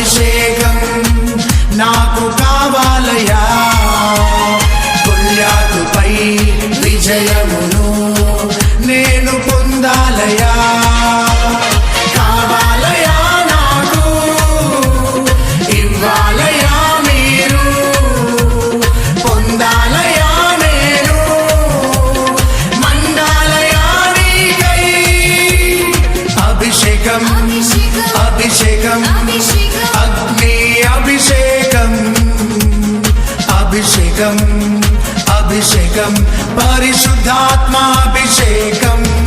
అభిషేకం నాకు కావాలయా కొల్యాకుపై విజయము अभिषेकम अभिषेकम परिशुद्धात्मा अभिषेकम।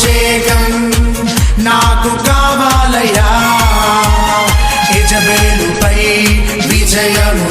అభిషేకం నాకు కావాలయ్యా. యజమేలుపై విజయము